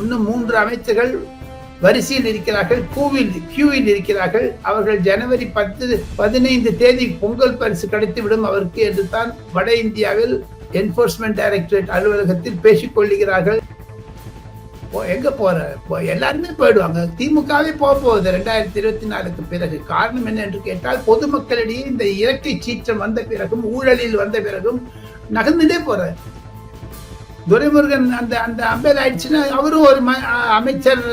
இன்னும் மூன்று அமைச்சர்கள் வரிசையில் இருக்கிறார்கள் கூவில் கியூவில் இருக்கிறார்கள். அவர்கள் ஜனவரி பத்து பதினைந்து தேதி பொங்கல் பரிசு கிடைத்துவிடும் அவருக்கு என்று தான் வட இந்தியாவில் என்போர்ஸ்மெண்ட் டைரக்டரேட் அலுவலகத்தில் பேசிக்கொள்கிறார்கள் எங்க போற? எல்லாருமே போயிடுவாங்க. திமுகவே போக போகுது ரெண்டாயிரத்தி இருபத்தி நாலுக்கு பிறகு. காரணம் என்ன என்று கேட்டால் பொதுமக்களிடையே இந்த இயற்கை சீற்றம் வந்த பிறகும் ஊழலில் வந்த பிறகும் நகர்ந்துட்டே போற துரைமுருகன் அந்த அந்த அம்பேர் ஆயிடுச்சுன்னா அவரும் ஒரு ம- அமைச்சர்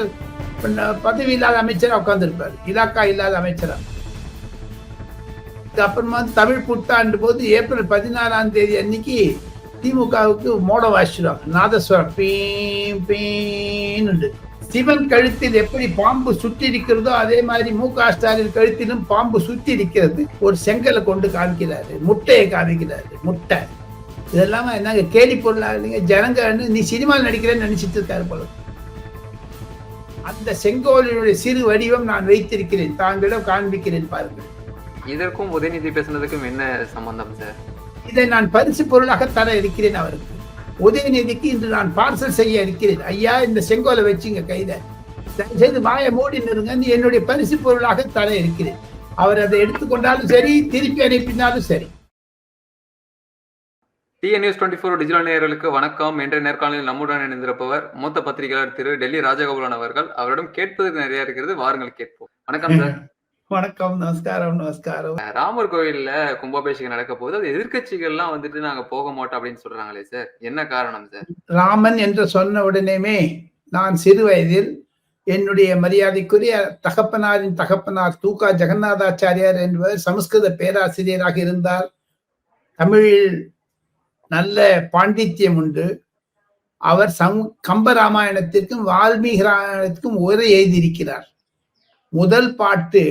பதவி இல்லாத அமைச்சராக உட்கார்ந்துருப்பார். இலாக்கா இல்லாத அமைச்சராக அப்புறமா வந்து தமிழ் புத்தாண்டு போது ஏப்ரல் பதினாறாம் தேதி அன்னைக்கு திமுகவுக்கு மோட வாசிடுவாங்க நாதஸ்வரம் பீம் பீன்னு சிவன் கழுத்தில் எப்படி பாம்பு சுற்றி இருக்கிறதோ அதே மாதிரி மு க ஸ்டாலின் கழுத்திலும் பாம்பு சுற்றி இருக்கிறது. ஒரு செங்கலை கொண்டு காமிக்கிறாரு முட்டையை காமிக்கிறாரு முட்டை. இதெல்லாம் என்னங்க? கேலி பொருளா? இல்லைங்க ஜனங்க நீ சினிமாவில் நடிக்கிறேன்னு நினைச்சிட்டு இருக்காரு போல. அந்த செங்கோலினுடைய சிறு வடிவம் நான் வைத்திருக்கிறேன். தாங்களிடம் காண்பிக்கிறேன் பாருங்கள் இதற்கும் உதயநிதி பேசுனதுக்கும் என்ன சம்பந்தம் சார் இதை நான் பரிசு பொருளாக தர இருக்கிறேன் அவருக்கு. உதயநிதிக்கு இன்று நான் பார்சல் செய்ய இருக்கிறேன். ஐயா இந்த செங்கோலை வச்சுங்க கையில. தயவு செய்து வாயை மூடி நிறுங்க. என்னுடைய பரிசு பொருளாக தர இருக்கிறேன். அவர் அதை எடுத்துக்கொண்டாலும் சரி திருப்பி அனுப்பினாலும் சரி. TN news twenty four digital நேயர்களுக்கு வணக்கம். என்ற நேர்காணலில் நம்முடன் இணைந்திருப்பவர் மூத்த பத்திரிகையாளர் திரு டெல்லி ராஜகோபாலன் அவர்கள். அவரிடம் கேட்பதற்கு நிறைய இருக்கிறது. வாருங்கள் கேட்போம். வணக்கம் சார் வணக்கம் நமஸ்காரம் நமஸ்காரம். ராமர் கோயில்ல கும்பாபிஷேகம் நடக்க போகுது அது எதிர்க்கட்சிகள்லாம் வந்துட்டு நாங்க போக மாட்டோம் அப்படின்னு சொல்றாங்களே சார் என்ன காரணம் சார் ராமன் என்று சொன்ன உடனேமே நான் சிறு வயதில் என்னுடைய மரியாதைக்குரிய தகப்பனாரின் தகப்பனார் தூகா ஜெகநாதாச்சாரியார் என்பவர் சமஸ்கிருத பேராசிரியராக இருந்தார். தமிழில் நல்ல பாண்டித்யம் உண்டு. அவர் சம் கம்பராமாயணத்திற்கும் வால்மீகி ராமாயணத்திற்கும் உரை எழுதியிருக்கிறார். முதல் பாட்டு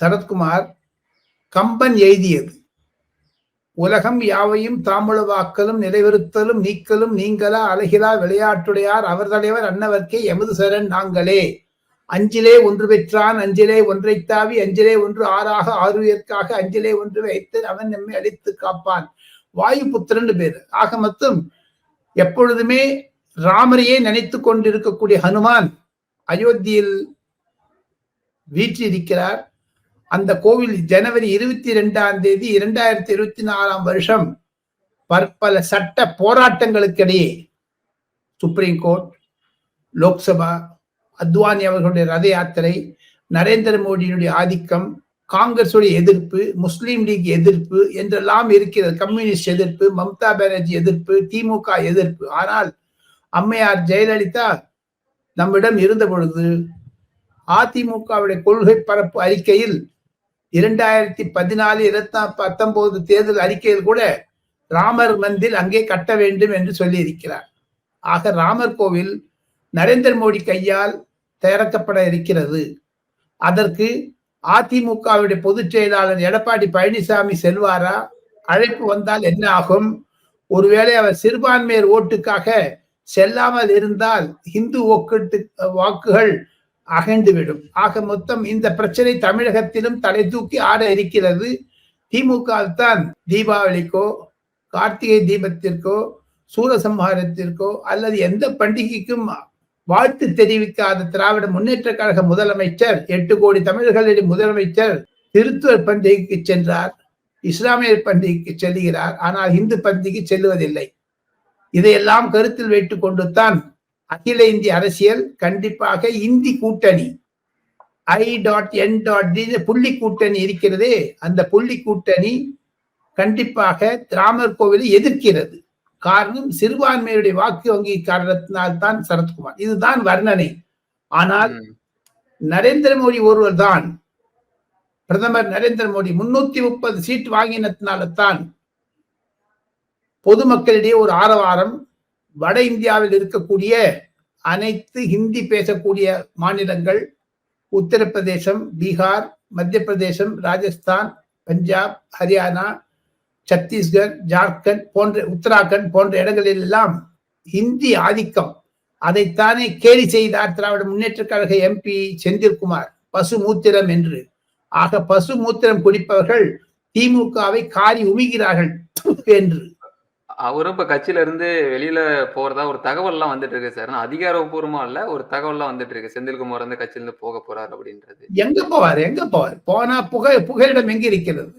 சரத்குமார் கம்பன் எழுதியது. உலகம் யாவையும் தாமுளவாக்கலும் நிறைவேறுத்தலும் நீக்கலும் நீங்களா அழகிலா விளையாட்டுடையார் அவர் தலைவர் அன்னவர்க்கே எமது சரண் நாங்களே. அஞ்சிலே ஒன்று பெற்றான் அஞ்சிலே ஒன்றை தாவி அஞ்சிலே ஒன்று ஆறாக ஆறுயர்க்காக அஞ்சிலே ஒன்று வைத்து அவன் நம்மை அழித்து காப்பான். வாயு புத்திரன்னு பேரு. ஆக மொத்தம் எப்பொழுதுமே ராமரையே நினைத்து கொண்டிருக்கக்கூடிய ஹனுமான் அயோத்தியில் வீற்றிருக்கிறார். அந்த கோவில் ஜனவரி இருபத்தி ரெண்டாம் தேதி இரண்டாயிரத்தி இருபத்தி நாலாம் வருஷம் பற்பல சட்ட போராட்டங்களுக்கிடையே சுப்ரீம் கோர்ட் லோக்சபா அத்வானி அவர்களுடைய ரத யாத்திரை நரேந்திர மோடியினுடைய ஆதிக்கம் காங்கிரஸுடைய எதிர்ப்பு முஸ்லீம் லீக் எதிர்ப்பு என்றெல்லாம் இருக்கிறது. கம்யூனிஸ்ட் எதிர்ப்பு மம்தா பானர்ஜி எதிர்ப்பு திமுக எதிர்ப்பு. ஆனால் அம்மையார் ஜெயலலிதா நம்மிடம் இருந்த பொழுது அதிமுகவுடைய கொள்கை பரப்பு அறிக்கையில் இரண்டாயிரத்தி பதினாலு இருபத்தி பத்தொன்பது தேர்தல் அறிக்கையில் கூட ராமர் மந்தில் அங்கே கட்ட வேண்டும் என்று சொல்லியிருக்கிறார். ஆக ராமர் கோவில் நரேந்திர மோடி கையால் தயாரிக்கப்பட இருக்கிறது. அதற்கு அதிமுகவுடைய பொதுச் செயலாளர் எடப்பாடி பழனிசாமி செல்வாரா? அழைப்பு வந்தால் என்ன ஆகும்? ஒருவேளை அவர் சிறுபான்மையர் ஓட்டுக்காக செல்லாமல் இருந்தால் இந்து ஒக்கட்டு வாக்குகள் அகண்டுவிடும் ஆக மொத்தம் இந்த பிரச்சனை தமிழகத்திலும் தலை தூக்கி ஆட இருக்கிறது. திமுக தான் தீபாவளிக்கோ கார்த்திகை தீபத்திற்கோ சூரசம்ஹாரத்திற்கோ அல்லது எந்த பண்டிகைக்கும் வாழ்த்து தெரிவிக்காத திராவிட முன்னேற்ற கழக முதலமைச்சர் எட்டு கோடி தமிழர்களின் முதலமைச்சர் திருத்துவர் பண்டிகைக்கு சென்றார். இஸ்லாமியர் பண்டிகைக்கு செல்கிறார். ஆனால் இந்து பண்டிகைக்கு செல்லுவதில்லை. இதையெல்லாம் கருத்தில் வைத்துக் கொண்டு தான் அகில இந்திய அரசியல் கண்டிப்பாக இந்தி கூட்டணி I dot N dot D புள்ளி கூட்டணி இருக்கிறதே. அந்த புள்ளி கூட்டணி கண்டிப்பாக திராமர் கோவிலை எதிர்க்கிறது. காரணம் சிறுபான்மையுடைய வாக்கு வங்கி காரணத்தினால் தான் சரத்குமார் இதுதான் வர்ணனை ஆனால். நரேந்திர மோடி ஒருவர் தான் பிரதமர் நரேந்திர மோடி முன்னூத்தி முப்பது சீட் வாங்கினத்தினால தான் பொதுமக்களிடையே ஒரு ஆரவாரம் வட இந்தியாவில் இருக்கக்கூடிய அனைத்து ஹிந்தி பேசக்கூடிய மாநிலங்கள் உத்தரப்பிரதேசம் பீகார் மத்திய பிரதேசம் ராஜஸ்தான் பஞ்சாப் ஹரியானா சத்தீஸ்கர் ஜார்க்கண்ட் போன்ற உத்தராகண்ட் போன்ற இடங்களில் எல்லாம் ஹிந்தி ஆதிக்கம் அதைத்தானே கேலி செய்தார் திராவிட முன்னேற்ற கழக எம்பி செந்தில்குமார் பசு மூத்திரம் என்று ஆக பசு மூத்திரம் குடிப்பவர்கள் திமுகவை காரி உமிகிறார்கள் என்று அவரும் இப்ப கட்சியில இருந்து வெளியில போறதா ஒரு தகவல்லாம் வந்துட்டு இருக்கு சார். அதிகாரப்பூர்வமா இல்ல. ஒரு தகவல்லாம் வந்துட்டு இருக்கு. செந்தில்குமார் வந்து கட்சியில இருந்து போக போறாரு அப்படின்றது. எங்க போவார் எங்க போவார் போனா புகை புகலிடம் எங்க இருக்கிறது.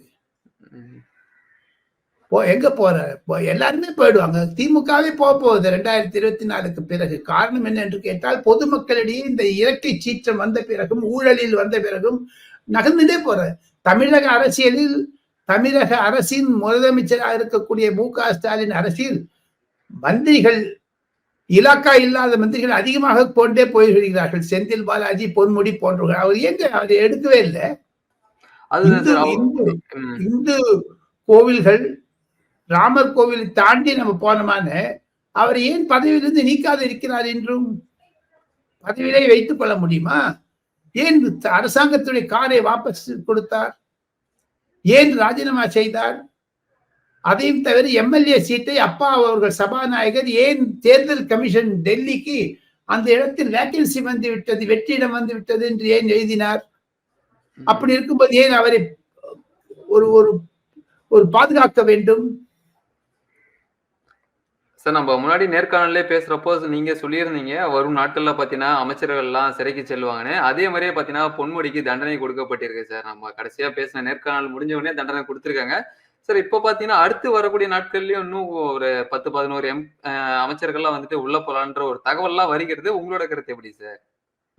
போ எங்க போறாரு போ- எல்லாருமே போயிடுவாங்க. திமுகவே போக போகுது ரெண்டாயிரத்தி இருபத்தி நாலுக்கு பிறகு. காரணம் என்ன என்று கேட்டால் பொதுமக்களிடையே இந்த இயற்கை சீற்றம் வந்த பிறகும் ஊழலில் வந்த பிறகும் நகர்ந்துட்டே போற. தமிழக அரசியலில் தமிழக அரசின் முதலமைச்சராக இருக்கக்கூடிய மு க ஸ்டாலின் அரசில் மந்திரிகள் இலாக்கா இல்லாத மந்திரிகள் அதிகமாக கொண்டே போய்விடுகிறார்கள். செந்தில் பாலாஜி பொன்முடி போன்றவர்கள். அவர் எங்க அவர் எடுக்கவே இல்லை? இந்து. இந்து கோவில்கள் ராமர் கோவிலை தாண்டி நம்ம போனோமான்னு அவர் ஏன் பதவியிலிருந்து நீக்காது இருக்கிறார் என்றும் பதவியிலே வைத்துக் கொள்ள முடியுமா? ஏன் அரசாங்கத்துடைய காரை வாபஸ் கொடுத்தார்? ஏன் ராஜினாமா செய்தார்? அதையும் தவிர எம்எல்ஏ சீட்டை அப்பா அவர்கள் சபாநாயகர் ஏன் தேர்தல் கமிஷன் டெல்லிக்கு அந்த இடத்தில் வேக்கன்சி வந்து விட்டது வெற்றிடம் வந்து விட்டது என்று ஏன் எழுதினார்? அப்படி இருக்கும்போது ஏன் அவரை ஒரு ஒரு ஒரு பாதுகாக்க வேண்டும்? சார் நம்ம முன்னாடி நேர்காணலே பேசுறப்போ நீங்க சொல்லியிருந்தீங்க வரும் நாட்கள்ல பாத்தீங்கன்னா அமைச்சர்கள் எல்லாம் சிறைக்கு செல்வாங்கன்னு. அதே மாதிரியே பாத்தீங்கன்னா பொன்முடிக்கு தண்டனை கொடுக்கப்பட்டிருக்கு சார். நம்ம கடைசியா பேசின நேர்காணல் முடிஞ்ச உடனே தண்டனை கொடுத்துருக்காங்க. சார் இப்ப பாத்தீங்கன்னா அடுத்து வரக்கூடிய நாட்கள்லயும் இன்னும் ஒரு பத்து பதினோரு எம் அமைச்சர்கள்லாம் வந்துட்டு உள்ள போலான்ற ஒரு தகவல்லாம் வருகிறது. உங்களோட கருத்து எப்படி சார்?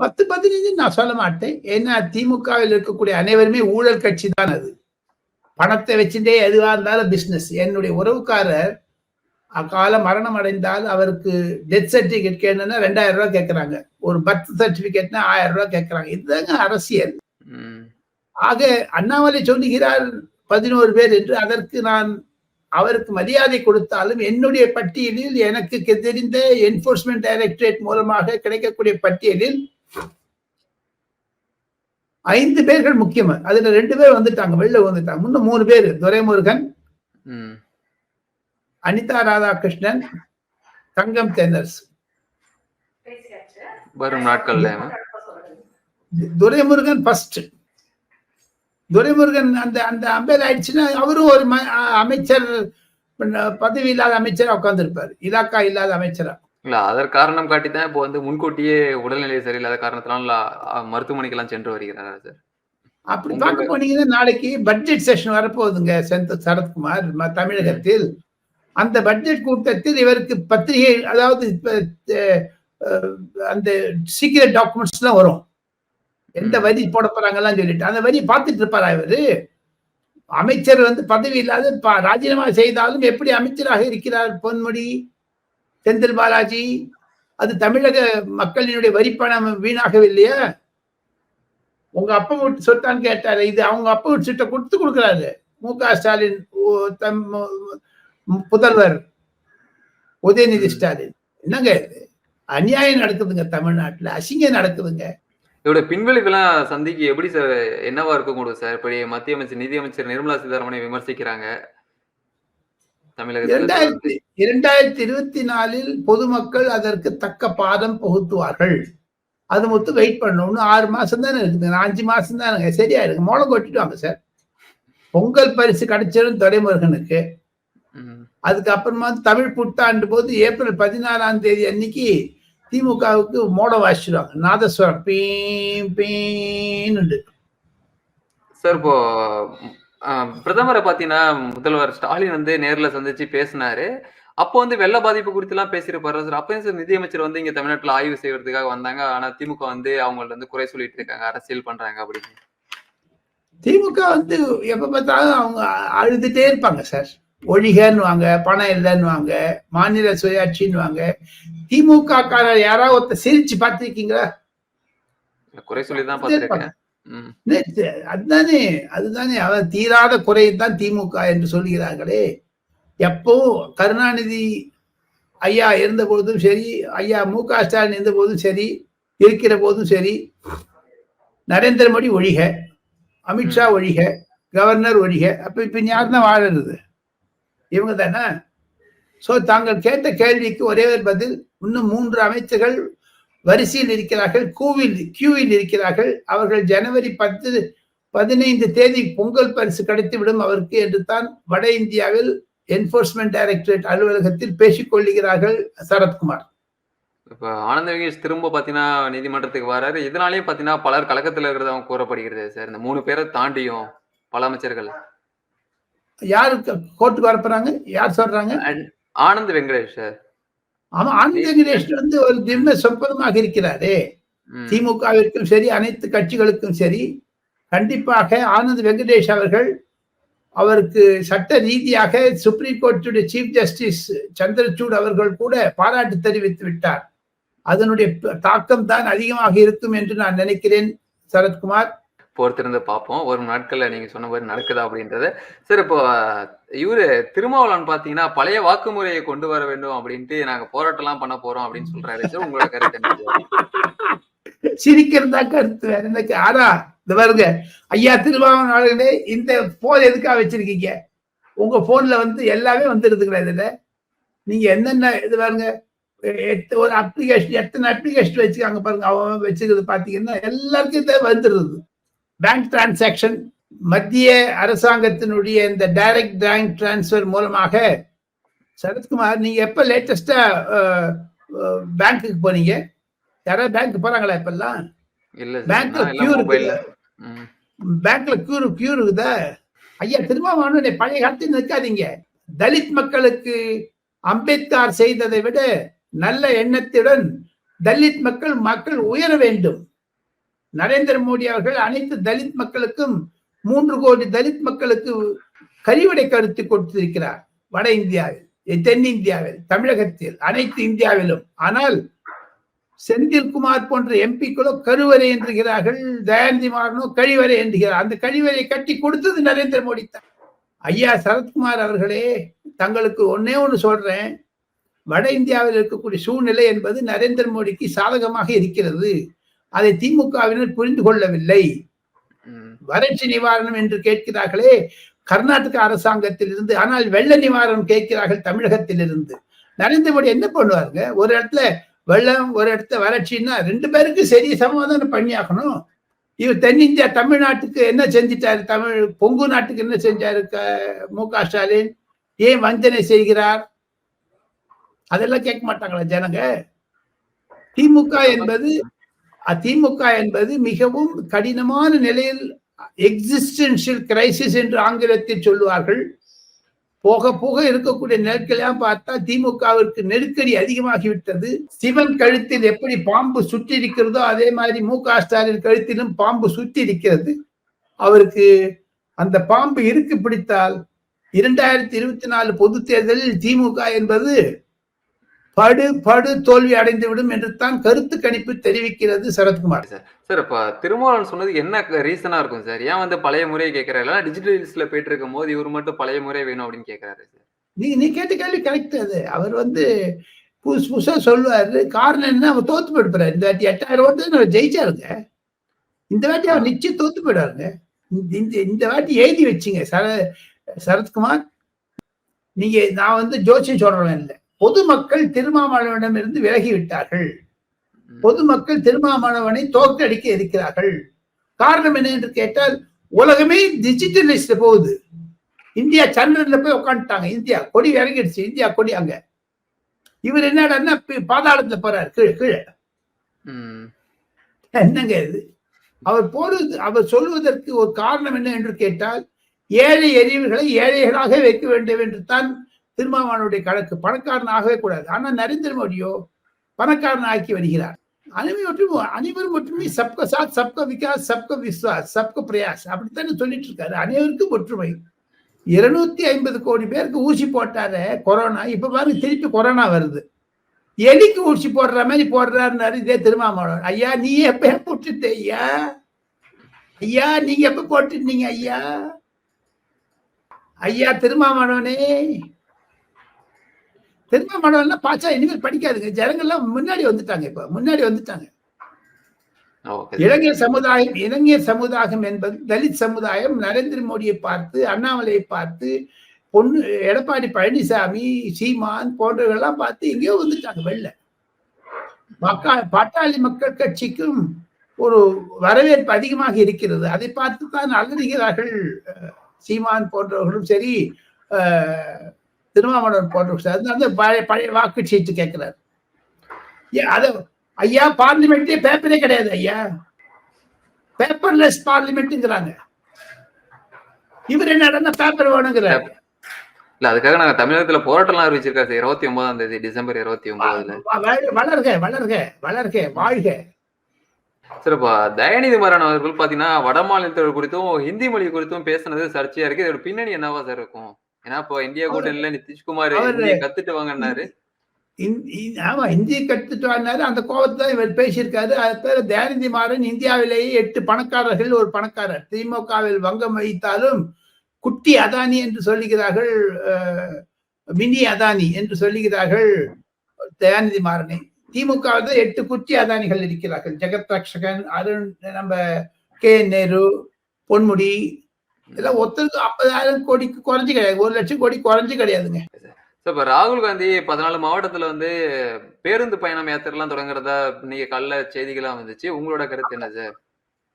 பத்து பதினஞ்சு நான் சொல்ல மாட்டேன். ஏன்னா திமுகவில் இருக்கக்கூடிய அனைவருமே ஊழல் கட்சி தான் அது. பணத்தை வச்சுட்டே எதுவா இருந்தாலும் பிசினஸ் என்னுடைய உறவுக்காரர் அக்கால மரணம் அடைந்தால் அவருக்கு டெத் சர்டிபிகேட் கேட்டா ரெண்டாயிரம் ரூபாய் கேட்கறாங்க. ஒரு பர்த் சர்டிபிகேட்னா ஆயிரம் ரூபாய் கேட்கறாங்க. இதுதாங்க அரசியல். ஆக அண்ணாமலை சொல்லுகிறார் பதினோரு பேர் என்று அதற்கு நான் அவருக்கு மரியாதை கொடுத்தாலும் என்னுடைய பட்டியலில் எனக்கு தெரிந்த என்போர்ஸ்மெண்ட் டைரக்டரேட் மூலமாக கிடைக்கக்கூடிய பட்டியலில் ஐந்து பேர்கள் முக்கியம்? அதுல ரெண்டு பேர் வந்துட்டாங்க வெளில வந்துட்டாங்க முன்ன மூணு பேர் துரைமுருகன். அனிதா ராதாகிருஷ்ணன் தங்கம் தென்னரசு வரும் நாட்கள்ல துரைமுருகன் ஃபர்ஸ்ட் துரைமுருகன் அந்த அந்த அம்பேர் ஆயிடுச்சுன்னா அவரும் ஒரு அமைச்சர் பதவி இல்லாத அமைச்சரா உட்கார்ந்திருப்பாரு. இலாக்கா இல்லாத அமைச்சரா. இல்ல அதற்கு காரணம் காட்டி தான் இப்போ வந்து முன்கூட்டியே உடல்நிலை சரியில்லாத காரணத்தினால அஹ், மருத்துவமனைக்கெல்லாம் சென்று வருகிறாரா சார்? அப்படி பார்க்க போனீங்கன்னா நாளைக்கு பட்ஜெட் செஷன் வரப்போகுதுங்க செந்த சரத்குமார் தமிழகத்தில். அந்த பட்ஜெட் கூட்டத்தில் இவருக்கு பத்திரிகை அதாவது அந்த சீக்கிரட் டாக்குமெண்ட்ஸ் எல்லாம் வரும். எந்த. வரி போட போறாங்கலாம் சொல்லிட்டு. அந்த வரி பார்த்துட்டு இருப்பாரா இவரு? அமைச்சர் வந்து பதவி இல்லாத ராஜினாமா செய்தாலும் எப்படி அமைச்சராக இருக்கிறார் பொன்முடி செந்தில் பாலாஜி? அது தமிழக மக்களினுடைய வரி பணம் வீணாகவில்லையா? உங்க அப்பா வீட்டு சொத்தான்னு கேட்டாரு. இது அவங்க அப்பா வீட்டு சொத்தை கொடுத்து கொடுக்குறாரு. மு க ஸ்டாலின் தம் புதல்வர் உதயநிதி ஸ்டாலின். என்னங்க இது? அநியாயம் நடக்குதுங்க தமிழ்நாட்டுல. அசிங்கம் நடக்குதுங்க. இதோட பின்விளைவுலாம் சந்திக்கு எப்படி சார் என்னவா இருக்கும் கூட சார் இப்படி மத்திய அமைச்சர் நிதி அமைச்சர் நிர்மலா சீதாராமனை விமர்சிக்கிறாங்க. இரண்டாயிரத்தி இரண்டாயிரத்தி இருபத்தி நாலில் பொதுமக்கள் அதற்கு தக்க பாதம் புகுத்துவார்கள். அது மொத்தம் வெயிட் பண்ணணும். ஆறு மாசம் தானே இருக்குது அஞ்சு மாசம் தானே சரியா இருக்கு மோளம் கொட்டிட்டு சார் பொங்கல் பரிசு கிடைச்சிடும் துரைமுருகனுக்கு ம். அதுக்கப்புறமா தமிழ் புத்தாண்டு போது ஏப்ரல் பதினாறாம் தேதி அன்னைக்கு திமுகவுக்கு மோட வாசிச்சிடுவாங்க நாதஸ்வரம். பீம் பீன்னு சார் இப்போ பிரதமரை பாத்தீங்கன்னா முதல்வர் ஸ்டாலின் வந்து நேர்ல சந்திச்சு பேசினாரு. அப்போ வந்து வெள்ள பாதிப்பு குறித்து எல்லாம் பேசியிருப்பாரு சார்? அப்பயும் சார் நிதியமைச்சர் வந்து இங்க தமிழ்நாட்டுல ஆய்வு செய்யறதுக்காக வந்தாங்க. ஆனா திமுக வந்து அவங்கள்ட்ட வந்து குறை சொல்லிட்டு இருக்காங்க. அரசியல் பண்றாங்க அப்படின்னு. திமுக வந்து எப்ப பார்த்தாலும் அவங்க அழுதுட்டே இருப்பாங்க சார். ஒழிகன்னுவாங்க பணம் இல்லைன்னுவாங்க மாநில சுயாட்சின்னுவாங்க. திமுக காரர் யாராவது ஒருத்தர் சிரிச்சு பார்த்திருக்கீங்களா? குறை சொல்லி தான் பார்த்திருக்கேன் ம். நேத்து அதுதானே அதுதானே. அவன் தீராத குறை தான் திமுக என்று சொல்கிறார்களே எப்போ கருணாநிதி ஐயா இருந்த போதும் சரி ஐயா மு க ஸ்டாலின் இருந்த போதும் சரி இருக்கிற போதும் சரி நரேந்திர மோடி ஒழிக அமித்ஷா ஒழிக கவர்னர் ஒழிக அப்ப இப்ப யார் தான் வாழறது? இவங்க தானே ஸோ தாங்கள் கேட்ட கேள்விக்கு ஒரே ஒரு பதில் இன்னும் மூன்று அமைச்சர்கள் வரிசையில் இருக்கிறார்கள் கூவில் கியூவில் இருக்கிறார்கள். அவர்கள் ஜனவரி பத்து பதினைந்து தேதி பொங்கல் பரிசு கிடைத்துவிடும் அவருக்கு என்று தான் வட இந்தியாவில் என்போர்ஸ்மெண்ட் டைரக்டரேட் அலுவலகத்தில் பேசிக் கொள்ளுகிறார்கள் சரத்குமார். இப்ப ஆனந்த விகேஷ் திரும்ப பாத்தீங்கன்னா நீதிமன்றத்துக்கு வராரு. இதனாலேயும் பாத்தீங்கன்னா பலர் கலக்கத்துல இருக்கிறதாவும் கூறப்படுகிறது சார். இந்த மூணு பேரை தாண்டியும் பல அமைச்சர்கள். யாரு கோர்ட்டுக்கு வரப்போறாங்க யார் சொல்றாங்க? ஆனந்த் வெங்கடேஷ் சார். ஆமா ஆனந்த் வெங்கடேஷ் வந்து ஒரு திம்ம சொப்பனமாக இருக்கிறாரே. திமுகவிற்கும் சரி அனைத்து கட்சிகளுக்கும் சரி கண்டிப்பாக ஆனந்த் வெங்கடேஷ் அவர்கள் அவருக்கு சட்ட ரீதியாக சுப்ரீம் கோர்ட்டுடைய சீஃப் ஜஸ்டிஸ் சந்திரசூட் அவர்கள் கூட பாராட்டு தெரிவித்து விட்டார். அதனுடைய தாக்கம் தான் அதிகமாக இருக்கும் என்று நான் நினைக்கிறேன் சரத்குமார். பொறுத்திருந்து பார்ப்போம். வரும் நாட்கள்ல நீங்க சொன்ன மாதிரி நடக்குதா அப்படின்றத. சார் இப்போ இவரு திருமாவளவன் பாத்தீங்கன்னா பழைய வாக்குமுறையை கொண்டு வர வேண்டும் அப்படின்ட்டு நாங்க போராட்டம் எல்லாம் பண்ண போறோம் அப்படின்னு சொல்றாரு. சார் உங்களோட கருத்து சிரிக்கிறதா கருத்து வேற எனக்கு ஆனா இந்த பாருங்க ஐயா திருமாவளவன் அவர்களே இந்த போன் எதுக்காக வச்சிருக்கீங்க? உங்க போன்ல வந்து எல்லாமே வந்துருதுங்களா கிடையாது நீங்க என்னென்ன இது பாருங்க எட்டு ஒரு அப்ளிகேஷன் எத்தனை அப்ளிகேஷன் வச்சுக்காங்க பாருங்க அவன் வச்சுக்கிறது பாத்தீங்கன்னா எல்லாருக்கும் இது வந்துடுது பேங்க் டிரான்சாக்ஷன் மத்திய அரசாங்கத்தினுடைய இந்த டைரக்ட் பேங்க் டிரான்ஸ்ஃபர் மூலமாக சரத்குமார் நீங்க எப்ப லேட்டஸ்டா பேங்க்குக்கு போனீங்க? யாராவது பேங்க் போறாங்களா இப்பெல்லாம்? இல்ல Bank ல சார் queue மொபைல்ல இருக்குல்ல? பேங்க்ல கியூர் கியூர் இருக்குதா? ஐயா திருமாவளவனே பழைய காலத்தில் நிற்காதீங்க தலித் மக்களுக்கு அம்பேத்கர் செய்ததை விட நல்ல எண்ணத்துடன் தலித் மக்கள் மக்கள் உயர வேண்டும். நரேந்திர மோடி அவர்கள் அனைத்து தலித் மக்களுக்கும் மூன்று கோடி தலித் மக்களுக்கு கரிவடை கருத்து கொடுத்திருக்கிறார். வட இந்தியாவில் தென்னிந்தியாவில் தமிழகத்தில் அனைத்து இந்தியாவிலும். ஆனால் செந்தில்குமார் போன்ற எம்பிக்களோ கருவறை என்றுகிறார்கள் தயாநிதி மாறனோ கழிவறை என்கிறார். அந்த கழிவறை கட்டி கொடுத்தது நரேந்திர மோடி தான். ஐயா சரத்குமார் அவர்களே தங்களுக்கு ஒன்னே ஒன்று சொல்றேன். வட இந்தியாவில் இருக்கக்கூடிய சூழ்நிலை என்பது நரேந்திர மோடிக்கு சாதகமாக இருக்கிறது. அதை திமுகவினர் புரிந்து கொள்ளவில்லை. வறட்சி நிவாரணம் என்று கேட்கிறார்களே கர்நாடக அரசாங்கத்தில் இருந்து ஆனால் வெள்ள நிவாரணம் கேட்கிறார்கள் தமிழகத்தில் இருந்து நரேந்திர மோடி என்ன பண்ணுவாருங்க? ஒரு இடத்துல வெள்ளம் ஒரு இடத்துல வறட்சின்னா ரெண்டு பேருக்கு சரி சமாதானம் பண்ணி ஆகணும் இவர் தென்னிந்தியா தமிழ்நாட்டுக்கு என்ன செஞ்சிட்டாரு? தமிழ் பொங்கு நாட்டுக்கு என்ன செஞ்சாரு? மு க ஸ்டாலின்? ஏன் வஞ்சனை செய்கிறார்? அதெல்லாம் கேட்க மாட்டாங்களா ஜனங்க? திமுக என்பது அதிமுக என்பது மிகவும் கடினமான நிலையில் எக்ஸிஸ்டன்ஷியல் கிரைசிஸ் என்று ஆங்கிலத்தில் சொல்லுவார்கள். போக போக இருக்கக்கூடிய நெருக்கெல்லாம் பார்த்தா திமுகவிற்கு நெருக்கடி அதிகமாகிவிட்டது. சிவன் கழுத்தில் எப்படி பாம்பு சுற்றி இருக்கிறதோ அதே மாதிரி மு க ஸ்டாலின் கழுத்திலும் பாம்பு சுற்றி இருக்கிறது அவருக்கு அந்த பாம்பு இருக்கு பிடித்தால் இரண்டாயிரத்தி இருபத்தி நாலு பொது தேர்தலில் திமுக என்பது படு படு தோல்வி அடைந்து விடும் என்று தான் கருத்து கணிப்பு தெரிவிக்கிறது சரத்குமார். சார் இப்ப திருமாவளவன் சொன்னது என்ன ரீசனா இருக்கும் சார்? ஏன் வந்து பழைய முறையை கேட்கிறாரு? இல்லைன்னா டிஜிட்டல் லிஸ்ட்ல போயிட்டு இருக்கும் போது இவர் மட்டும் பழைய முறை வேணும் அப்படின்னு கேட்கிறாரு சார். நீ நீ கேட்ட கேள்வி கரெக்ட் அது. அவர் வந்து புதுசு புதுசா சொல்லுவாரு. காரணம் என்ன அவர் தோத்து போயிடுப்பாரு இந்த வாட்டி எட்டாயிரம் ஓட்டு அவர் ஜெயிச்சாருங்க. இந்த வாட்டி அவர் நிச்சயம் தோத்து போயிடுவாருங்க. இந்த- இந்த இந்த வாட்டி எழுதி வச்சுங்க. சர சரத்குமார் நீங்க நான் வந்து ஜோசியம் சொல்றேன் இல்லை. பொதுமக்கள் திருமாவளவனிடம் இருந்து விலகி விட்டார்கள் ம். பொதுமக்கள் திருமாவளவனை தோற்கடிக்க இருக்கிறார்கள். காரணம் என்ன என்று கேட்டால் உலகமே டிஜிட்டலிஸ்ட் போகுது. இந்தியா சந்திரன்ல போய் உட்காந்துட்டாங்க இந்தியா கொடி இறங்கிடுச்சு. இந்தியா கொடி அங்க. இவர் என்னடான்னா பாதாளத்துல போறாரு. கீழே கீழே. என்னங்க இது? அவர் போடுவது அவர் சொல்வதற்கு ஒரு காரணம் என்ன என்று கேட்டால் ஏழை எரியவர்களை ஏழைகளாக வைக்க வேண்டும் என்று தான் திருமாவளவனுடைய கணக்கு பணக்காரன் ஆகவே கூடாது. ஆனால் நரேந்திர மோடியோ பணக்காரன் ஆக்கி வருகிறார். அனைவரும் அனைவரும் ஒற்றுமை சப்க சாத் சப்க விகாஸ் சப்க விஸ்வாஸ் சப்க பிரயாஸ் அப்படித்தானே சொல்லிட்டு இருக்காரு. அனைவருக்கும் ஒற்றுமை. இருநூத்தி ஐம்பது கோடி பேருக்கு ஊசி போட்டாரு கொரோனா. இப்ப பாருங்க திருப்பி கொரோனா வருது. எலிக்கு ஊசி போடுற மாதிரி போடுறாருன்னாரு இதே திருமாவளவன். ஐயா நீ எப்ப போட்டுட்ட ஐயா? ஐயா நீங்க எப்ப போட்டுட்டீங்க ஐயா? ஐயா திருமாவளவனே திருமாவளவன்லாம் பாச்சா இனிமேல் படிக்காதுங்க. ஜனங்கள்லாம் முன்னாடி வந்துட்டாங்க இப்ப. முன்னாடி வந்துட்டாங்க. இளைஞர் சமுதாயம் இளைஞர் சமுதாயம் என்பது தலித் சமுதாயம் நரேந்திர மோடியை பார்த்து அண்ணாமலையை பார்த்து பொண்ணு எடப்பாடி பழனிசாமி சீமான் போன்றவர்கள்லாம் பார்த்து எங்கேயோ வந்துட்டாங்க வெளில. மக்கா பாட்டாளி மக்கள் கட்சிக்கும் ஒரு வரவேற்பு அதிகமாக இருக்கிறது. அதை பார்த்து தான் அலறுகிறார்கள் சீமான் போன்றவர்களும் சரி திருமாவளவன் போன்ற அதனால பழைய பழைய வாக்கு சீட்டு கேட்கிறார் அத ஐயா பார்லிமெண்டே பேப்பரே கிடையாது ஐயா. பேப்பர்லெஸ் பார்லிமெண்ட்ங்கிறாங்க இவர் என்ன பேப்பர் வேணுங்கிறாரு. இல்ல அதுக்காக நாங்க தமிழகத்துல போராட்டம்லாம் அறிவிச்சிருக்கா சார் இருபத்தி ஒன்பதாம் தேதி டிசம்பர் இருபத்தி ஒன்பதுல வளர்க வளர்க வளர்க வாழ்க. சார் இப்போ தயாநிதி மாறன் அவர்கள் பாத்தீங்கன்னா வட மாநிலத்தவர் குறித்தும் ஹிந்தி மொழி குறித்தும் பேசுனது சர்ச்சையா இருக்கு. இதோட பின்னணி என்னவா சார் இருக்கும்? ஏன்னா இப்போ இந்தியா கூட்டணியில நிதிஷ்குமார் கத்துட்டு வாங்கன்னாரு ஆமா இந்திய கற்றுட்டு வந்தாரு அந்த கோபத்தை இவர் பேசியிருக்காரு. அது பேர் தயாநிதி மாறன். இந்தியாவிலேயே எட்டு பணக்காரர்கள் ஒரு பணக்காரர். திமுகவில் வங்கம் வைத்தாலும் குட்டி அதானி என்று சொல்லுகிறார்கள் மினி அதானி என்று சொல்லுகிறார்கள் தயாநிதி மாறனை. திமுக எட்டு குட்டி அதானிகள் இருக்கிறார்கள். ஜெகத் ரக்ஷகன் அருண் நம்ம கே. நேரு பொன்முடி இதெல்லாம் ஒருத்தருக்கு ஐம்பதாயிரம் கோடிக்கு குறைஞ்சு கிடையாது. ஒரு லட்சம் கோடி குறைஞ்சு கிடையாதுங்க. இப்ப ராகுல் காந்தி பதினாலு மாவட்டத்துல வந்து பேருந்து பயணம் யாத்திரைலாம் தொடங்குறதா நீங்க கல்ல செய்திகளா வந்துச்சு. உங்களோட கருத்து என்ன சார்?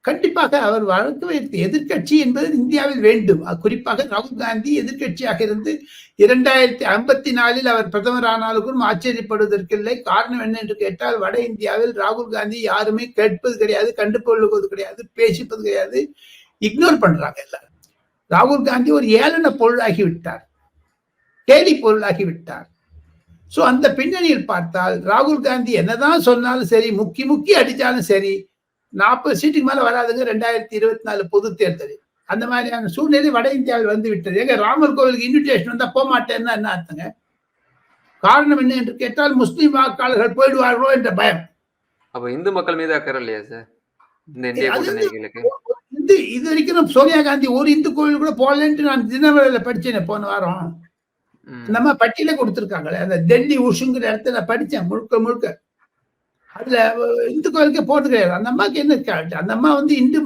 கண்டிப்பாக அவர் வழக்கு வைத்த எதிர்க்கட்சி என்பது இந்தியாவில் வேண்டும். குறிப்பாக ராகுல் காந்தி எதிர்க்கட்சியாக இருந்து இரண்டாயிரத்தி ஐம்பத்தி நாலில் அவர் பிரதமர் ஆனாலும் ஆச்சரியப்படுவதற்கில்லை. காரணம் என்ன என்று கேட்டால் வட இந்தியாவில் ராகுல் காந்தி யாருமே கேட்பது கிடையாது கண்டுகொள்வது கிடையாது பேசிப்பது கிடையாது இக்னோர் பண்றாங்க எல்லாரும் ராகுல் காந்தி ஒரு ஏளன பொருளாகி விட்டார். கேலி பொருளாகி விட்டார். சோ அந்த பின்னணியில் பார்த்தால் ராகுல் காந்தி என்னதான் சொன்னாலும் சரி முக்கி முக்கி அடிச்சாலும் சரி நாற்பது சீட்டுக்கு மேல வராதுங்க ரெண்டாயிரத்தி இருபத்தி நாலு பொது தேர்தலில். அந்த மாதிரியான சூழ்நிலை வட இந்தியாவில் வந்து விட்டது. எங்க ராமர் கோவிலுக்கு இன்விடேஷன் வந்தா போக மாட்டேன்னா என்ன அர்த்தங்க? காரணம் என்ன என்று கேட்டால் முஸ்லிம் வாக்காளர்கள் போயிடுவார்களோ என்ற பயம். அப்ப இந்து மக்கள் மீது அக்கறை இல்லையா சார்? இந்த இந்திய அது வந்து- கூட்டணிகளுக்கு? இது இது வரைக்கும் சோனியா காந்தி ஒரு இந்து கோவில் கூட போகலன்ட்டு நான் தினவேளையில படிச்சேன் போன வாரம். நம்ம பட்டியல கொடுத்துருக்காங்களே அந்த டெல்லி உஷுங்கிற இடத்துல நான் படிச்சேன் முழுக்க முழுக்க. அதுல இந்து கோயிலுக்கே போறது கிடையாது. அந்த அம்மாவுக்கு என்ன அந்த அம்மா வந்து இந்து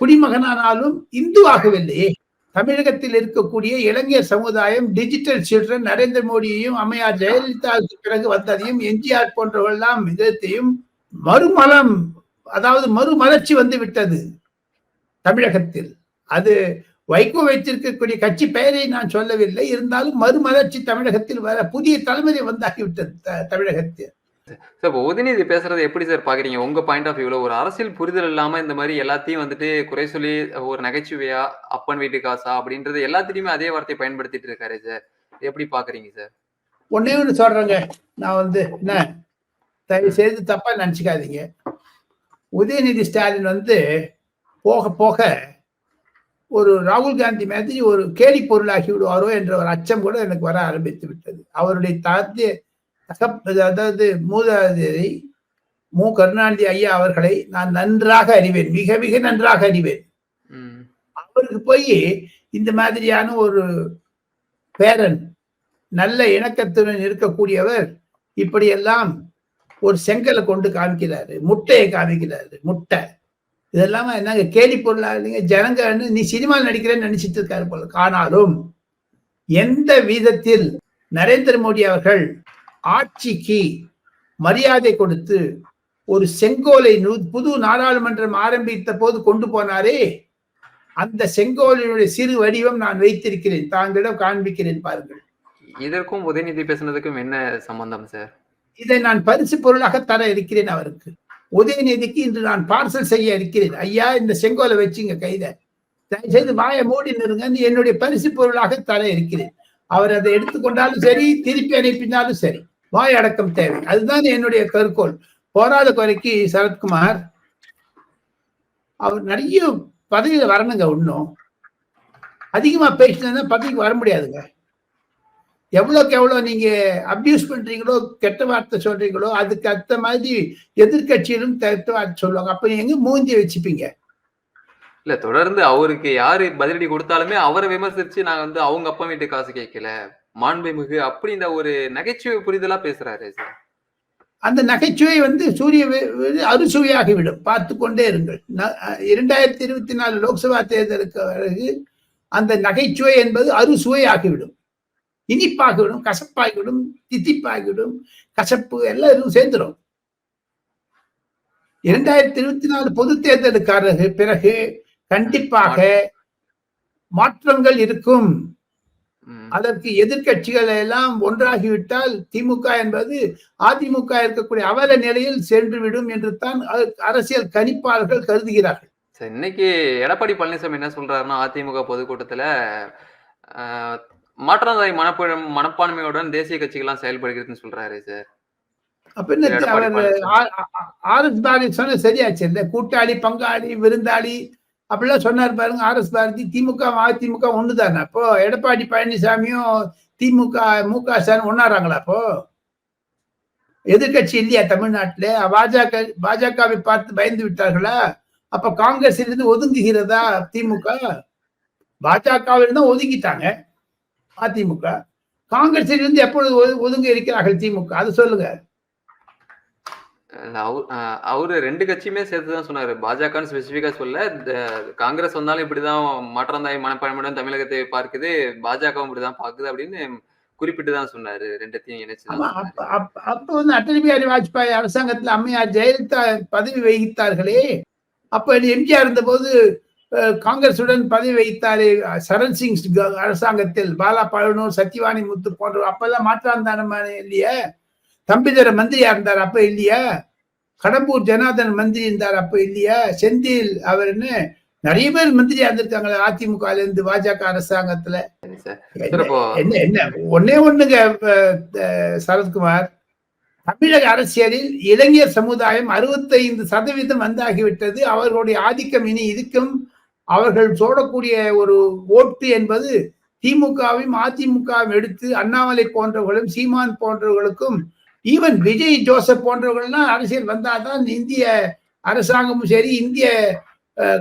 குடிமகனானாலும் இந்து ஆகவில்லையே தமிழகத்தில் இருக்கக்கூடிய இளைஞர் சமுதாயம் டிஜிட்டல் சில்ட்ரன் நரேந்திர மோடியையும் அம்மையார் ஜெயலலிதாவுக்கு பிறகு வந்ததையும் எம்ஜிஆர் போன்றவர்கள்லாம் விதத்தையும் மறுமலம் அதாவது மறுமலர்ச்சி வந்து விட்டது. தமிழகத்தில். அது வைகோ வைத்திருக்கக்கூடிய கட்சி பெயரை நான் சொல்லவில்லை. இருந்தாலும் மறுமலர்ச்சி தமிழகத்தில் வர புதிய தலைமுறை வந்தாகிவிட்டது தமிழகத்தில். சார் இப்போ உதயநிதி பேசுறதை எப்படி சார் பாக்குறீங்க? உங்க பாயிண்ட் ஆஃப் வியூல ஒரு அரசியல் புரிதல் இல்லாம இந்த மாதிரி எல்லாத்தையும் வந்துட்டு குறை சொல்லி ஒரு நகைச்சுவையா அப்பன் வீட்டு காசா அப்படின்றது எல்லாத்திலயுமே அதே வார்த்தையை பயன்படுத்திட்டு இருக்காரு சார். எப்படி பாக்குறீங்க சார்? ஒன்னே ஒன்று சொல்றேங்க. நான் வந்து என்ன தயவு செய்து தப்பா நினச்சிக்காதீங்க. உதயநிதி ஸ்டாலின் வந்து போக போக ஒரு ராகுல் காந்தி மாதிரி ஒரு கேலி பொருளாகி விடுவாரோ என்ற ஒரு அச்சம் கூட எனக்கு வர ஆரம்பித்து விட்டது. அவருடைய தாத்திய அதாவது மூதாதையரை மு. கருணாநிதி ஐயா அவர்களை நான் நன்றாக அறிவேன் மிக மிக நன்றாக அறிவேன். அவருக்கு போய் இந்த மாதிரியான ஒரு பேரன் நல்ல இணக்கத்துடன் இருக்கக்கூடியவர் இப்படியெல்லாம் ஒரு செங்கலை கொண்டு காமிக்கிறாரு முட்டையை காமிக்கிறாரு முட்டை. இதெல்லாம் என்னங்க கேலி பொருளா இல்லைங்க ஜனங்க நீ சினிமாவில் நடிக்கிறேன்னு நினைச்சிட்டு இருக்காரு போல. ஆனாலும் எந்த விதத்தில் நரேந்திர மோடி அவர்கள் ஆட்சிக்கு மரியாதை கொடுத்து ஒரு செங்கோலை புது நாடாளுமன்றம் ஆரம்பித்த போது கொண்டு போனாரே அந்த செங்கோலினுடைய சிறு வடிவம் நான் வைத்திருக்கிறேன் தாங்களிடம் காண்பிக்கிறேன் பாருங்கள். இதற்கும் உதயநிதி பேசுனதுக்கும் என்ன சம்பந்தம் சார்? இதை நான் பரிசு பொருளாக தர இருக்கிறேன் அவருக்கு. உதயநிதிக்கு இன்று நான் பார்சல் செய்ய இருக்கிறேன். ஐயா இந்த செங்கோலை வச்சுங்க கைத தயவு செய்து வாயை மூடி நிறுங்க. என்னுடைய பரிசு பொருளாக தர இருக்கிறேன். அவர் அதை எடுத்துக்கொண்டாலும் சரி திருப்பி அனுப்பினாலும் சரி. வாய் அடக்கம் தேவை. அதுதான் என்னுடைய கருக்கோள். போராத குறைக்கு சரத்குமார் அவர் நிறைய பதவியில வரணுங்க இன்னும். அதிகமா பேசினா பதவிக்கு வர முடியாதுங்க. எவ்வளோக்கு எவ்வளோ நீங்க அபியூஸ் பண்றீங்களோ கெட்ட வார்த்தை சொல்றீங்களோ அதுக்கு அத்த மாதிரி எதிர்கட்சியிலும் கெட்ட வார்த்தை சொல்லுவாங்க. அப்ப எங்க மூஞ்சி வச்சுப்பீங்க? இல்ல தொடர்ந்து அவருக்கு யாரு பதிலடி கொடுத்தாலுமே அவரை விமர்சிச்சு நான் வந்து அவங்க அப்பா வீட்டு காசு கேட்கல. மாண்புமிகு அப்படி இந்த ஒரு நகைச்சுவை புரிதலா பேசுறாரு சார். அந்த நகைச்சுவை வந்து சூரிய அறுசுவையாகிவிடும் பார்த்து கொண்டே இருங்கள். இரண்டாயிரத்தி இருபத்தி நாலு லோக்சபா தேர்தலுக்கு பிறகு அந்த நகைச்சுவை என்பது அறுசுவை ஆகிவிடும் இனிப்பாகிவிடும் கசப்பாகிவிடும் தித்திப்பாகிவிடும் கசப்பு எல்லாம் இதுவும் சேர்ந்துடும் இரண்டாயிரத்தி இருபத்தி நாலு பொது தேர்தலுக்கான பிறகு கண்டிப்பாக மாற்றங்கள் இருக்கும். அதற்கு எதிர்க்கட்சிகள் எல்லாம் ஒன்றாகிவிட்டால் திமுக என்பது அதிமுக இருக்கக்கூடிய அவல நிலையில் சென்றுவிடும் என்று தான் அரசியல் கணிப்பாளர்கள் கருதுகிறார்கள். இன்னைக்கு எடப்பாடி பழனிசாமி என்ன சொல்றாருன்னா அதிமுக பொதுக்கூட்டத்துல மாற்றாந்தாய் மனப்ப மனப்பான்மையுடன் தேசிய கட்சிகள்லாம் செயல்படுகிறதுன்னு சொல்றாரு சார். அப்ப. ஆர் எஸ் பாரதி சொன்ன சரியாச்சு. இந்த கூட்டாளி பங்காளி விருந்தாளி அப்படிலாம் சொன்னார் பாருங்க ஆர் எஸ் பாரதி. திமுக அதிமுக ஒண்ணுதானே? அப்போ எடப்பாடி பழனிசாமியும் திமுக மு க ஸ்டாலின் ஒன்னாராங்களா அப்போ? எதிர்க்கட்சி இல்லையா தமிழ்நாட்டுல? பாஜக பாஜகவை பார்த்து பயந்து விட்டார்களா? அப்ப காங்கிரஸ் இருந்து ஒதுங்குகிறதா திமுக? பாஜகவில் தான் ஒதுங்கிட்டாங்க. அதிமுக. காங்கிரஸில் இருந்து எப்பொழுது ஒது- ஒதுங்க இருக்கிறார்கள் திமுக? அது சொல்லுங்க. அவரு ரெண்டு கட்சியுமே சேர்த்து தான் சொன்னாரு. பாஜகன்னு ஸ்பெசிபிக்கா சொல்ல காங்கிரஸ் வந்தாலும் இப்படிதான் மாற்றாந்தாய் மனப்பான்மையுடன் தமிழகத்தை பார்க்குது. பாஜகவும் இப்படிதான் பாக்குது அப்படின்னு குறிப்பிட்டு தான் சொன்னாரு. ரெண்டத்தையும் இணைச்சு. அப்ப வந்து அடல் பிஹாரி வாஜ்பாய் அரசாங்கத்தில் அம்மையார் ஜெயலலிதா பதவி வகித்தார்களே. அப்ப எம்ஜிஆர் இருந்தபோது அஹ், காங்கிரசுடன் பதவி வகித்தாரே அஹ், சரண் சிங் அரசாங்கத்தில் பாலா பழனூர் சத்யவாணி முத்து போன்ற அப்பெல்லாம் மாற்றாந்தான இல்லையா? தம்பிதர மந்திரியா இருந்தார் அப்ப இல்லையா? கடம்பூர் ஜனார்தன் மந்திரி இருந்தார் அப்ப இல்லையா? செந்தில் அவர் என்ன? நிறைய பேர் மந்திரியா இருந்திருக்காங்களே அதிமுக இருந்து பாஜக அரசாங்கத்துல. என்ன- என்ன ஒன்னே ஒண்ணுங்க சரத்குமார். தமிழக அரசியலில் இளைஞர் சமுதாயம் அறுபத்தைந்து சதவீதம் வந்தாகிவிட்டது அவர்களுடைய ஆதிக்கம் இனி இருக்கும். அவர்கள் சோடக்கூடிய ஒரு ஓட்டு என்பது திமுகவையும் அதிமுகவும் எடுத்து அண்ணாமலை போன்றவர்களும் சீமான் போன்றவர்களுக்கும் ஈவன் விஜய் ஜோசப் போன்றவர்கள்லாம் அரசியல் வந்தாதான் இந்திய அரசாங்கமும் சரி இந்திய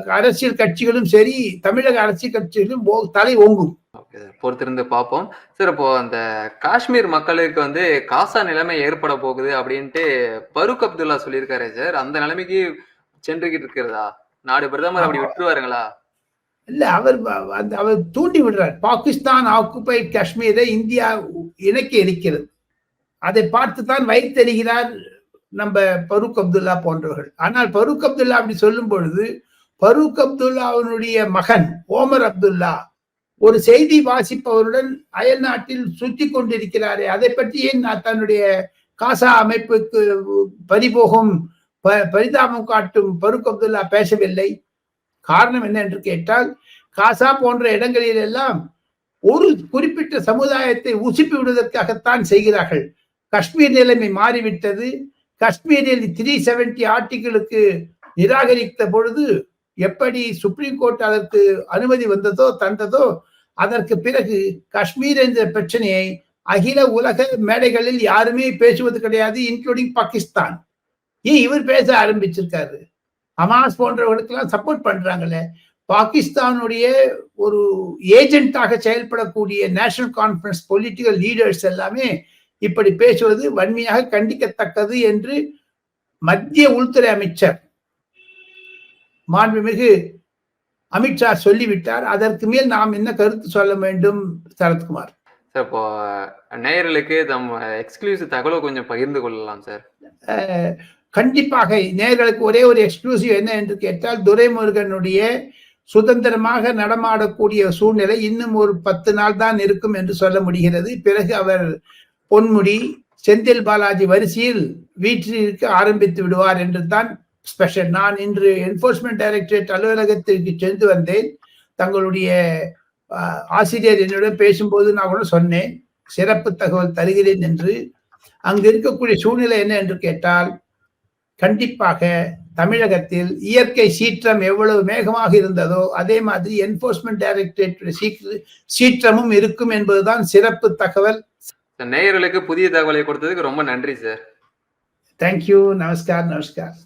அரசியல் கட்சிகளும் சரி தமிழக அரசியல் கட்சிகளும் ஓ- தலை ஓங்கும். பொறுத்திருந்து பார்ப்போம். சார் இப்போ அந்த காஷ்மீர் மக்களுக்கு வந்து காசா நிலைமை ஏற்பட போகுது அப்படின்ட்டு பருக் அப்துல்லா சொல்லியிருக்காரு சார். அந்த நிலைமைக்கு சென்றுகிட்டு இருக்கிறதா? நாடு பிரதமர் அப்படி விட்டுருவாருங்களா? இல்ல அவர் அவர் தூண்டி விடுறார். பாகிஸ்தான் ஆக்குபைட் காஷ்மீரை இந்தியா இணைக்க இருக்கிறது. அதை பார்த்து தான் வைத்தெறிகிறார் நம்ம பரூக் அப்துல்லா போன்றவர்கள். ஆனால் பரூக் அப்துல்லா அப்படி சொல்லும் பொழுது பரூக் அப்துல்லாவினுடைய மகன் ஓமர் அப்துல்லா ஒரு செய்தி வாசிப்பவருடன் அயல் நாட்டில் சுற்றி கொண்டிருக்கிறாரே. அதை பற்றி ஏன் நான் தன்னுடைய காசா அமைப்புக்கு பறிபோகும் ப- பரிதாபம் காட்டும் பருக் அப்துல்லா பேசவில்லை. காரணம் என்ன என்று கேட்டால் காசா போன்ற இடங்களில் எல்லாம் ஒரு குறிப்பிட்ட சமுதாயத்தை உசுப்பி விடுவதற்காகத்தான் செய்கிறார்கள். காஷ்மீர் நிலைமை மாறிவிட்டது. காஷ்மீரில் த்ரீ செவன்டி ஆர்டிகளுக்கு நிராகரித்த பொழுது எப்படி சுப்ரீம் கோர்ட் அதற்கு அனுமதி வந்ததோ தந்ததோ அதற்கு பிறகு காஷ்மீர் என்ற பிரச்சனையை அகில உலக மேடைகளில் யாருமே பேசுவது கிடையாது இன்க்ளூடிங் பாகிஸ்தான். ஏன் இவர் பேச ஆரம்பிச்சிருக்காரு? ஹமாஸ் போன்றவர்களுக்கெல்லாம் சப்போர்ட் பண்றாங்களே? பாகிஸ்தானுடைய ஒரு ஏஜென்ட்டாக செயல்படக்கூடிய நேஷனல் கான்ஃபரன்ஸ் பொலிட்டிக்கல் லீடர்ஸ் எல்லாமே இப்படி பேசுவது வன்மையாக கண்டிக்கத்தக்கது என்று மத்திய உள்துறை அமைச்சர் மாண்புமிகு அமித்ஷா சொல்லிவிட்டார். அதற்கு மேல் நாம் என்ன கருத்து சொல்ல வேண்டும் சரத்குமார்? சார் இப்போ நேயர்களுக்கு நம்ம எக்ஸ்க்ளூசிவ் தகவலை கொஞ்சம் பகிர்ந்து கொள்ளலாம் சார். கண்டிப்பாக நேர்களுக்கு ஒரே ஒரு எக்ஸ்க்ளூசிவ் என்ன என்று கேட்டால் துரைமுருகனுடைய சுதந்திரமாக நடமாடக்கூடிய சூழ்நிலை இன்னும் ஒரு பத்து நாள் தான் இருக்கும் என்று சொல்ல முடிகிறது. பிறகு அவர் பொன்முடி செந்தில் பாலாஜி வரிசையில் வீட்டிற்கு ஆரம்பித்து விடுவார் என்று தான் ஸ்பெஷல் நான் இன்று என்போர்ஸ்மெண்ட் டைரக்டரேட் அலுவலகத்திற்கு சென்று வந்தேன். தங்களுடைய ஆசிரியர் என்னுடன் பேசும்போது நான் கூட சொன்னேன். சிறப்பு தகவல் தருகிறேன் என்று. அங்கு இருக்கக்கூடிய சூழ்நிலை என்ன என்று கேட்டால் கண்டிப்பாக தமிழகத்தில் இயற்கை சீற்றம் எவ்வளவு மேகமாக இருந்ததோ அதே மாதிரி என்போர்ஸ்மெண்ட் டைரக்டரேட் சீற்றமும் இருக்கும் என்பதுதான் சிறப்பு தகவல். நேயர்களுக்கு புதிய தகவலை கொடுத்ததுக்கு ரொம்ப நன்றி சார். தேங்க்யூ நமஸ்கார் நமஸ்கார்.